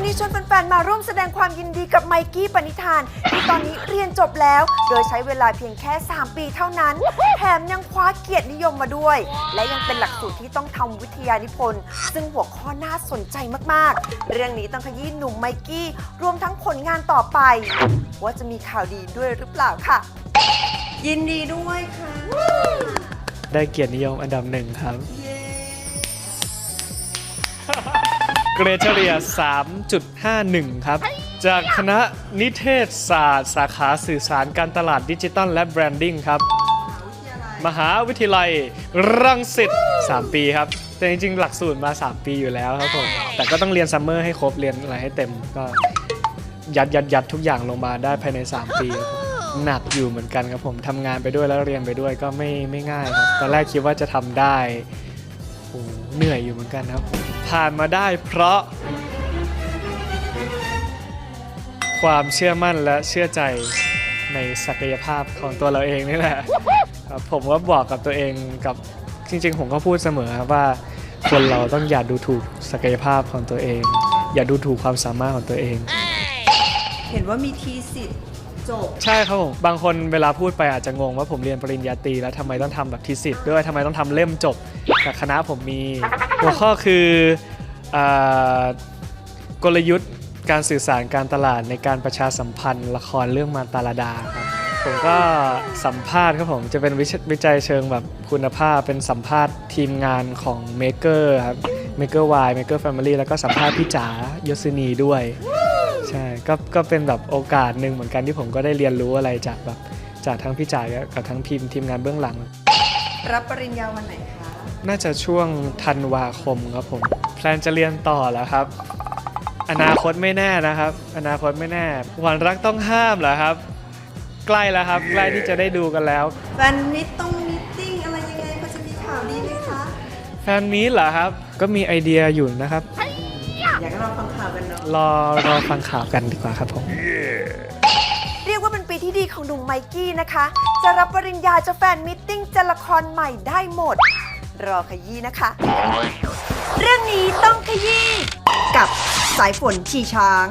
วันนี้ชวนแฟนๆ มาร่วมแสดงความยินดีกับไมกี้ปณิธาน ที่ตอนนี้เรียนจบแล้ว โดยใช้เวลาเพียงแค่ 3 ปีเท่านั้น แถมยังคว้าเกียรตินิยมมาด้วย และยังเป็นหลักสูตรที่ต้องทำวิทยานิพนธ์ ซึ่งหัวข้อน่าสนใจมากๆ เรื่องนี้ต้องขยี้หนุ่มไมกี้ รวมทั้งผลงานต่อไป ว่าจะมีข่าวดีด้วยหรือเปล่าค่ะ ยินดีด้วยค่ะ ได้เกียรตินิยมอันดับหนึ่งครับ เกรดเฉลี่ย 3.51 ครับ จากคณะนิเทศศาสตร์ สาขาสื่อสารการตลาดดิจิทัลและแบรนดิ้งครับ มหาวิทยาลัยรังสิต3 ปีครับ แต่จริงๆ หลักสูตรมา 3 ปีอยู่แล้วครับผม แต่ก็ต้องเรียนซัมเมอร์ให้ครบ เรียนอะไรให้เต็ม ก็ยัดยัดยัดทุกอย่างลงมาได้ภายใน 3 ปีครับผมหนักอยู่เหมือนกันครับผมทำงานไปด้วยแล้วเรียนไปด้วยก็ไม่ไม่ง่ายครับ ตอนแรกคิดว่าจะทำได้ โอ้เหนื่อยอยู่เหมือนกันครับผมผ่านมาได้เพราะ ความเชื่อมั่นและเชื่อใจในศักยภาพของตัวเราเองนี่แหละครับผมก็บอกกับตัวเองกับจริง ๆ ผมก็พูดเสมอครับว่า คนเราต้องอย่าดูถูกศักยภาพของตัวเอง อย่าดูถูกความสามารถของตัวเอง เห็นว่ามีทีสิทธิ์ จบ ใช่ครับผมบางคนเวลาพูดไปอาจจะงงว่าผมเรียนปริญญาตรีแล้วทำไมต้องทำแบบทีสิทธ์ด้วยทำไมต้องทำเล่มจบแต่คณะผมมีหัวข้อคืออกลยุทธ์การสื่อสารการตลาดในการประชาสัมพันธ์ ละครเรื่องมาตาลาดาครับผมก็สัมภาษณ์ครับผมจะเป็นวิชวิจัยเชิงแบบคุณภาพเป็นสัมภาษณ์ทีมงานของ Maker ครับ Maker Y Maker Family แล้วก็สัมภาษณ์พี่จ๋ายศนีด้วย ใช่ก็ก็เป็นแบบโอกาสหนึ่งเหมือนกันที่ผมก็ได้เรียนรู้อะไรจากแบบจากทั้งพี่จ๋ากับทั้งพิมพ์ทีมงานเบื้องหลัง รับปริญญาวันไหนคะ น่าจะช่วงธันวาคมครับผมแพลนจะเรียนต่อแล้วครับ อนาคตไม่แน่นะครับ อนาคตไม่แน่หวานรักต้องห้ามเหรอครับ ใกล้แล้วครับใกล้ที่จะได้ดูกันแล้วแฟนมิตต้องมิตติ้งอะไรยังไงพอจะมีข่าวดีไหมคะแฟนมีตเหรอครับ ก็มีไอเดียอยู่นะครับ อยากให้เราฟังข่าวกันเนาะรอรอฟังข่าวกันดีกว่าครับผม เรียกว่าเป็นปีที่ดีของหนุ่มไมกี้นะคะ จะรับปริญญาจะแฟนมิตติ้งจะละครใหม่ได้หมด รอขยี้นะคะ เรื่องนี้ต้องขยี้กับสายฝนขี่ช้าง